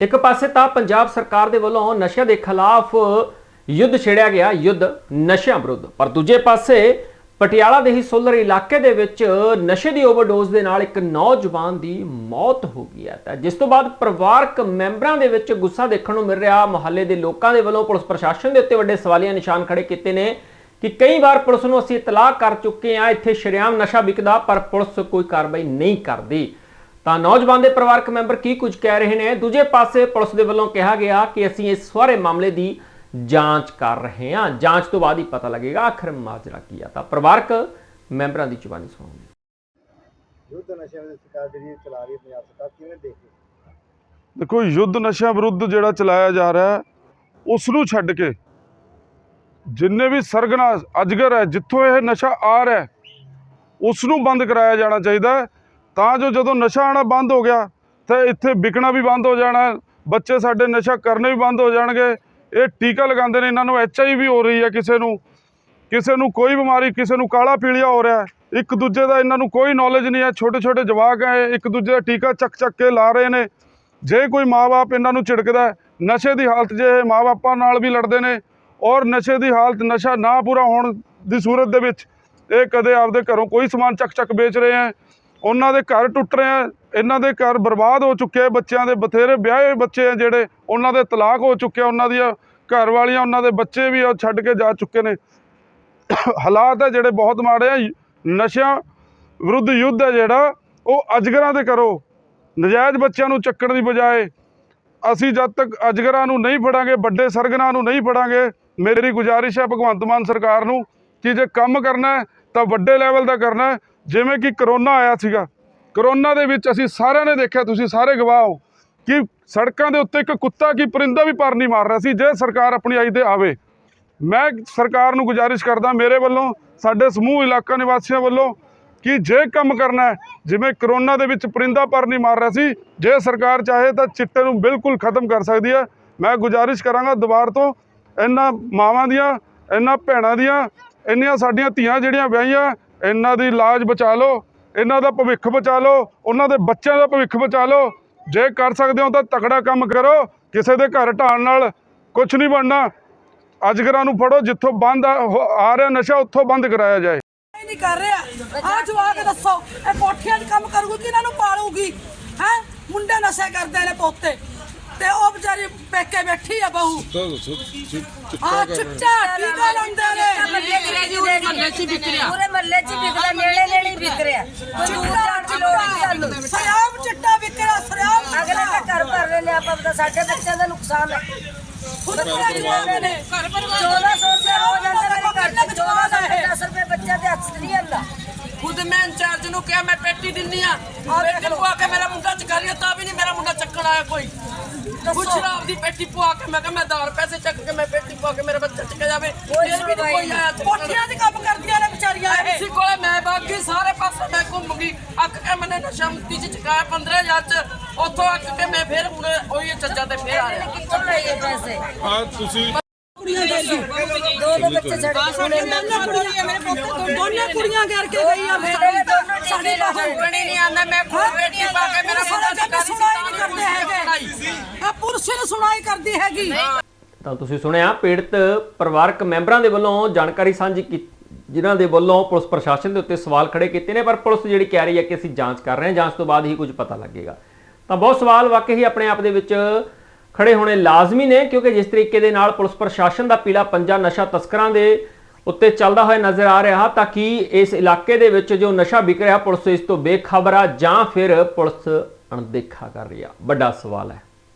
ਇੱਕ ਪਾਸੇ ਤਾਂ ਪੰਜਾਬ ਸਰਕਾਰ ਦੇ ਵੱਲੋਂ ਨਸ਼ਿਆਂ ਦੇ ਖਿਲਾਫ ਯੁੱਧ ਛੇੜਿਆ ਗਿਆ, ਯੁੱਧ ਨਸ਼ਿਆਂ ਵਿਰੁੱਧ। ਪਰ ਦੂਜੇ ਪਾਸੇ ਪਟਿਆਲਾ ਦੇ ਹੀ ਸੋਲਰ ਇਲਾਕੇ ਦੇ ਵਿੱਚ ਨਸ਼ੇ ਦੀ ਓਵਰਡੋਜ਼ ਦੇ ਨਾਲ ਇੱਕ ਨੌਜਵਾਨ ਦੀ ਮੌਤ ਹੋ ਗਈ ਹੈ। ਤਾਂ ਜਿਸ ਤੋਂ ਬਾਅਦ ਪਰਿਵਾਰਕ ਮੈਂਬਰਾਂ ਦੇ ਵਿੱਚ ਗੁੱਸਾ ਦੇਖਣ ਨੂੰ ਮਿਲ ਰਿਹਾ, ਮੁਹੱਲੇ ਦੇ ਲੋਕਾਂ ਦੇ ਵੱਲੋਂ ਪੁਲਿਸ ਪ੍ਰਸ਼ਾਸਨ ਦੇ ਉੱਤੇ ਵੱਡੇ ਸਵਾਲੀਆ ਨਿਸ਼ਾਨ ਖੜੇ ਕੀਤੇ ਨੇ ਕਿ ਕਈ ਵਾਰ ਪੁਲਿਸ ਨੂੰ ਅਸੀਂ ਇਤਲਾਹ ਕਰ ਚੁੱਕੇ ਹਾਂ, ਇੱਥੇ ਸ਼ਰੇਆਮ ਨਸ਼ਾ ਵਿਕਦਾ, ਪਰ ਪੁਲਿਸ ਕੋਈ ਕਾਰਵਾਈ ਨਹੀਂ ਕਰਦੀ। ਤਾਂ ਨੌਜਵਾਨ ਦੇ ਪਰਿਵਾਰਕ ਮੈਂਬਰ ਕੀ ਕੁਝ ਕਹਿ ਰਹੇ ਨੇ? ਦੂਜੇ ਪਾਸੇ ਪੁਲਿਸ ਦੇ ਵੱਲੋਂ ਕਿਹਾ ਗਿਆ ਕਿ ਅਸੀਂ ਇਸ ਸਾਰੇ ਮਾਮਲੇ ਦੀ ਜਾਂਚ ਕਰ ਰਹੇ ਹਾਂ। ਜਾਂਚ ਤੋਂ ਬਾਅਦ ਹੀ ਪਤਾ ਲੱਗੇਗਾ ਆਖਰ ਮਾਜਰਾ ਕੀ ਆ। ਤਾਂ ਪਰਿਵਾਰਕ ਮੈਂਬਰਾਂ ਦੀ ਜ਼ੁਬਾਨੀ ਸੁਣਾਉਂਗੇ ਯੁੱਧ ਨਸ਼ਿਆਂ ਦੀ ਸਰਕਾਰ ਜਿਹੜੀ ਚਲਾ ਰਹੀ ਹੈ ਪੰਜਾਬ ਸਰਕਾਰ ਕਿਵੇਂ ਦੇਖਦੇ ਹੋ? ਦੇਖੋ ਯੁੱਧ ਨਸ਼ਿਆਂ ਵਿਰੁੱਧ ਜਿਹੜਾ ਚਲਾਇਆ ਜਾ ਰਿਹਾ ਹੈ ਉਸ ਨੂੰ ਛੱਡ ਕੇ ਜਿੰਨੇ ਵੀ ਸਰਗਨਾ ਅਜਗਰ ਹੈ ਜਿੱਥੋਂ ਇਹ ਨਸ਼ਾ ਆ ਰਿਹਾ ਉਸ ਨੂੰ ਬੰਦ ਕਰਾਇਆ ਜਾਣਾ ਚਾਹੀਦਾ ਹੈ, ਤਾਂ ਜੋ ਜਦੋਂ ਨਸ਼ਾ ਆਣਾ ਬੰਦ ਹੋ ਗਿਆ, ਤਾਂ ਇੱਥੇ ਵਿਕਣਾ ਵੀ ਬੰਦ ਹੋ ਜਾਣਾ, ਬੱਚੇ ਸਾਡੇ ਨਸ਼ਾ ਕਰਨੇ ਵੀ ਬੰਦ ਹੋ ਜਾਣਗੇ। ਇਹ ਟੀਕਾ ਲਗਾਉਂਦੇ ਨੇ, ਇਹਨਾਂ ਨੂੰ ਐਚ ਆਈ ਵੀ ਹੋ ਰਹੀ ਹੈ ਕਿਸੇ ਨੂੰ। ਕਿਸੇ ਨੂੰ ਕੋਈ ਬਿਮਾਰੀ, ਕਿਸੇ ਨੂੰ ਕਾਲਾ ਪੀਲੀਆ ਹੋ ਰਿਹਾ। ਇੱਕ ਦੂਜੇ ਦਾ ਇਹਨਾਂ ਨੂੰ ਕੋਈ ਨੌਲੇਜ ਨਹੀਂ ਹੈ। ਛੋਟੇ ਛੋਟੇ ਜਵਾਕ ਹੈ, ਇੱਕ ਦੂਜੇ ਦਾ ਟੀਕਾ ਚੱਕ ਚੱਕ ਕੇ ਲਾ ਰਹੇ ਨੇ। ਜੇ ਕੋਈ ਮਾਪੇ ਇਹਨਾਂ ਨੂੰ ਝਿੜਕਦਾ ਨਸ਼ੇ ਦੀ ਹਾਲਤ ਜੇ ਇਹ ਮਾਪਿਆਂ ਨਾਲ ਵੀ ਲੜਦੇ ਨੇ, ਔਰ ਨਸ਼ੇ ਦੀ ਹਾਲਤ, ਨਸ਼ਾ ਨਾ ਪੂਰਾ ਹੋਣ ਦੀ ਸੂਰਤ ਦੇ ਵਿੱਚ, ਇਹ ਕਦੇ ਆਪਦੇ ਘਰੋਂ ਕੋਈ ਸਮਾਨ ਚੱਕ ਚੱਕ ਵੇਚ ਰਹੇ ਹੈ। ਉਹਨਾਂ ਦੇ ਘਰ ਟੁੱਟ ਰਹੇ ਹੈ ਇਹਨਾਂ ਦੇ ਘਰ ਬਰਬਾਦ ਹੋ ਚੁੱਕੇ ਹੈ ਬੱਚਿਆਂ ਦੇ ਬਥੇਰੇ ਵਿਆਹੇ ਬੱਚੇ ਆ ਜਿਹੜੇ, ਉਹਨਾਂ ਦੇ ਤਲਾਕ ਹੋ ਚੁੱਕੇ ਆ, ਉਹਨਾਂ ਦੀਆਂ ਘਰ ਵਾਲੀਆਂ, ਉਹਨਾਂ ਦੇ ਬੱਚੇ ਵੀ ਉਹ ਛੱਡ ਕੇ ਜਾ ਚੁੱਕੇ ਨੇ। ਹਾਲਾਤ ਹੈ ਜਿਹੜੇ ਬਹੁਤ ਮਾੜੇ ਆ, ਨਸ਼ਿਆਂ ਵਿਰੁੱਧ ਯੁੱਧ ਹੈ ਜਿਹੜਾ, ਉਹ ਅਜਗਰਾਂ ਦੇ ਕਰੋ। ਨਜਾਇਜ਼ ਬੱਚਿਆਂ ਨੂੰ ਚੱਕਣ ਦੀ ਬਜਾਏ, ਅਸੀਂ ਜਦ ਤੱਕ ਅਜਗਰਾਂ ਨੂੰ ਨਹੀਂ ਫੜਾਂਗੇ, ਵੱਡੇ ਸਰਗਨਾਂ ਨੂੰ ਨਹੀਂ ਫੜਾਂਗੇ, ਮੇਰੀ ਗੁਜ਼ਾਰਿਸ਼ ਹੈ ਭਗਵੰਤ ਮਾਨ ਸਰਕਾਰ ਨੂੰ ਕਿ ਜੇ ਕੰਮ ਕਰਨਾ ਹੈ, ਤਾਂ ਵੱਡੇ ਲੈਵਲ ਦਾ ਕਰਨਾ ਜਿਵੇਂ ਕਿ ਕਰੋਨਾ ਆਇਆ ਸੀਗਾ। ਕਰੋਨਾ ਦੇ ਵਿੱਚ ਅਸੀਂ ਸਾਰਿਆਂ ਨੇ ਦੇਖਿਆ, ਤੁਸੀਂ ਸਾਰੇ ਗਵਾਹ ਹੋ, ਕਿ ਸੜਕਾਂ ਦੇ ਉੱਤੇ ਇੱਕ ਕੁੱਤਾ ਕੀ ਪਰਿੰਦਾ ਵੀ ਪਰ ਨਹੀਂ ਮਾਰ ਰਿਹਾ ਸੀ, ਜੇ ਸਰਕਾਰ ਆਪਣੀ ਆਈ ਤੇ ਆਵੇ। ਮੈਂ ਸਰਕਾਰ ਨੂੰ ਗੁਜ਼ਾਰਿਸ਼ ਕਰਦਾ, ਮੇਰੇ ਵੱਲੋਂ, ਸਾਡੇ ਸਮੂਹ ਇਲਾਕਾ ਨਿਵਾਸੀਆਂ ਵੱਲੋਂ, ਕਿ ਜੇ ਕੰਮ ਕਰਨਾ ਜਿਵੇਂ ਕਰੋਨਾ ਦੇ ਵਿੱਚ ਪਰਿੰਦਾ ਪਰ ਨਹੀਂ ਮਾਰ ਰਿਹਾ ਸੀ, ਜੇ ਸਰਕਾਰ ਚਾਹੇ ਤਾਂ ਚਿੱਟੇ ਨੂੰ ਬਿਲਕੁਲ ਖਤਮ ਕਰ ਸਕਦੀ ਹੈ। ਮੈਂ ਗੁਜ਼ਾਰਿਸ਼ ਕਰਾਂਗਾ ਦੁਬਾਰ ਤੋਂ, ਇਹਨਾਂ ਮਾਵਾਂ ਦੀਆਂ, ਇਹਨਾਂ ਭੈਣਾਂ ਦੀਆਂ, ਇੰਨੀਆਂ ਸਾਡੀਆਂ ਧੀਆਂ ਜਿਹੜੀਆਂ ਵਿਆਹੀਆਂ ਇਹਨਾਂ ਦੀ ਲਾਜ ਬਚਾ ਲਓ, ਇਹਨਾਂ ਦਾ ਭਵਿੱਖ ਬਚਾ ਲਓ, ਉਹਨਾਂ ਦੇ ਬੱਚਿਆਂ ਦਾ ਭਵਿੱਖ ਬਚਾ ਲਓ। ਜੇ ਕਰ ਸਕਦੇ ਹੋ ਤਾਂ ਤਕੜਾ ਕੰਮ ਕਰੋ, ਕਿਸੇ ਦੇ ਘਰ ਢਾਣ ਨਾਲ ਕੁਝ ਨਹੀਂ ਬਣਨਾ। ਅਜਗਰਾਂ ਨੂੰ ਫੜੋ, ਜਿੱਥੋਂ ਬੰਦ ਆ ਰਿਹਾ ਨਸ਼ਾ, ਉੱਥੋਂ ਬੰਦ ਕਰਾਇਆ ਜਾਏ। ਇਹ ਨਹੀਂ ਕਰ ਰਿਹਾ। ਆ ਜਵਾਕ ਦੱਸੋ, ਇਹ ਕੋਠੀਆਂ 'ਚ ਕੰਮ ਕਰੂਗੀ ਕਿ ਇਹਨਾਂ ਨੂੰ ਪਾਲੂਗੀ? ਹੈ? ਮੁੰਡੇ ਨਸ਼ੇ ਕਰਦੇ ਨੇ ਪੋਤੇ। ਤੇ ਉਹ ਵਿਚਾਰੀ ਪੇਕੇ ਬੈਠੀ ਆ ਬਹੂ। ਆ ਚਿੱਟਾ ਟੀਕਾ ਲਾਉਂਦੇ ਨੇ। ਪੂਰੇ ਮੱਲੇ 'ਚ ਹੀ ਵਿਕਦਾ ਨੇੜੇ ਨੇੜੇ ਹੀ ਵਿਕ ਰਿਹਾ। ਕੋਈ ਦੂਰ ਜਾਣ ਦੀ ਲੋੜ ਨਹੀਂ ਸਾਨੂੰ। ਸਰਿਆਮ ਚਿੱਟਾ ਵਿਕਰਾ ਸਰਿਆਮ ਅਗਲੇ ਤਾਂ ਘਰ ਭਰ ਰਹੇ ਨੇ ਆਪਾਂ ਤਾਂ ਸਾਡੇ ਬੱਚਿਆਂ ਦਾ ਨੁਕਸਾਨ ਹੈ। ਖੁਦ ਪੂਰਾ ਜਵਾਕ ਨੇ ਘਰ 1400 ਰੁਪਏ ਹੋ ਜਾਂਦਾ ਮੇਰੇ ਘਰ ਚ 1450 ਰੁਪਏ। ਬੱਚਿਆਂ ਦੇ ਹੱਥ 'ਚ ਨਹੀਂ ਆਉਂਦਾ। ਖੁਦ ਮੈਂ ਇੰਚਾਰਜ ਨੂੰ ਕਿਹਾ ਮੈਂ ਪੇਟੀ ਦਿੰਨੀ ਆ। ਪੇਟੀ ਪਵਾ ਕੇ ਮੇਰਾ ਮੁੰਡਾ ਚਕਾ ਲਿਆ ਤਾਂ ਵੀ ਨਹੀਂ ਮੇਰਾ ਮੁੰਡਾ ਚੱਕਣ ਆਇਆ ਕੋਈ। ਕੁਛ ਸ਼ਰਾਬ ਦੀ ਪੇਟੀ ਪਵਾ ਕੇ। ਮੈਂ ਕਿਹਾ ਮੈਂ 10 ਪੈਸੇ ਚੱਕ ਕੇ ਮੈਂ ਪੇਟੀ ਪਵਾ ਕੇ ਮੇਰਾ ਬੱਚਾ ਚੱਕਿਆ ਜਾਵੇ। ਕੋਈ ਫਿਰ ਵੀ ਨਹੀਂ ਕੋਈ ਆਇਆ। ਕੋਠੀਆਂ 'ਚ ਕੰਮ ਕਰਦੀਆਂ ਨੇ ਵਿਚਾਰੀਆਂ ਇਹ। ਐਮਸੀ ਕੋਲੇ ਮੈਂ ਬਾਗੀ ਸਾਰੇ ਪਾਸੇ ਮੈਂ ਘੁੰਮ ਗਈ। ਅੱਕ ਕੇ ਮੈਨੇ ਨਸ਼ਾ ਮੁਕਤੀ ਚ ਚੁਕਾਇਆ 15000 ਚ। ਉੱਥੋਂ ਅੱਕ ਕੇ ਮੈਂ ਫਿਰ ਹੁਣ ਉਹੀ ਚੱਜਾ ਤੇ ਫੇਰ ਆ ਰਿਹਾ। ਕਿੱਥੋਂ ਲਈਏ ਪੈਸੇ? ਆ ਤੁਸੀਂ ਕੁੜੀਆਂ ਦੇ ਸੀ ਦੋ ਦੋ ਬੱਚੇ ਛੱਡ ਕੇ ਸਾਡੇ ਦੋਨਾਂ ਕੁੜੀਆਂ? ਮੇਰੇ ਪੁੱਤ ਤੋਂ ਦੋਨੇ ਕੁੜੀਆਂ ਕਰਕੇ ਗਈ ਆ ਫਿਰ ਸਾਡੀ ਬਹੂ ਚੱਕਣੀ ਨਹੀਂ ਆਂਦਾ ਮੈਂ ਖੁਦ ਪੇਟੀ ਪਾ ਕੇ ਮੇਰਾ ਮੁੰਡਾ ਚਕਾ ਲਈ ਸੁਣਾਈ ਨਹੀਂ ਕਰਦੇ ਹੈਗੇ ਇਹ ਪੁਲਿਸ ਨੂੰ ਸੁਣਾਈ ਕਰਦੀ ਹੈਗੀ। ਤਾਂ ਤੁਸੀਂ ਸੁਣਿਆ, ਪੀੜਤ ਪਰਿਵਾਰਕ ਮੈਂਬਰਾਂ ਦੇ ਵੱਲੋਂ ਜਾਣਕਾਰੀ ਸਾਂਝੀ ਕੀਤੀ ਜਿਨ੍ਹਾਂ ਦੇ ਵੱਲੋਂ ਪੁਲਿਸ ਪ੍ਰਸ਼ਾਸਨ ਦੇ ਉੱਤੇ ਸਵਾਲ ਖੜੇ ਕੀਤੇ ਨੇ, ਪਰ ਪੁਲਿਸ ਜਿਹੜੀ ਕਹਿ ਰਹੀ ਹੈ ਕਿ ਅਸੀਂ ਜਾਂਚ ਕਰ ਰਹੇ ਹਾਂ, ਜਾਂਚ ਤੋਂ ਬਾਅਦ ਹੀ ਕੁਝ ਪਤਾ ਲੱਗੇਗਾ। ਤਾਂ ਬਹੁਤ ਸਵਾਲ ਵਾਕਈ ਹੀ ਆਪਣੇ ਆਪ ਦੇ ਵਿੱਚ ਖੜੇ ਹੋਣੇ ਲਾਜ਼ਮੀ ਨੇ, ਕਿਉਂਕਿ ਜਿਸ ਤਰੀਕੇ ਦੇ ਨਾਲ ਪੁਲਿਸ ਪ੍ਰਸ਼ਾਸਨ ਦਾ ਪੀਲਾ ਪੰਜਾ ਨਸ਼ਾ ਤਸਕਰਾਂ ਦੇ ਉੱਤੇ ਚੱਲਦਾ ਹੋਇਆ ਨਜ਼ਰ ਆ ਰਿਹਾ, ਤਾਂ ਕਿ ਇਸ ਇਲਾਕੇ ਦੇ ਵਿੱਚ ਜੋ ਨਸ਼ਾ ਵਿਕ ਰਿਹਾ ਪੁਲਿਸ ਇਸ ਤੋਂ ਬੇਖਬਰ ਆ ਜਾਂ ਫਿਰ ਪੁਲਿਸ ਅਣਦੇਖਾ ਕਰ ਰਹੀ ਆ? ਵੱਡਾ ਸਵਾਲ ਹੈ।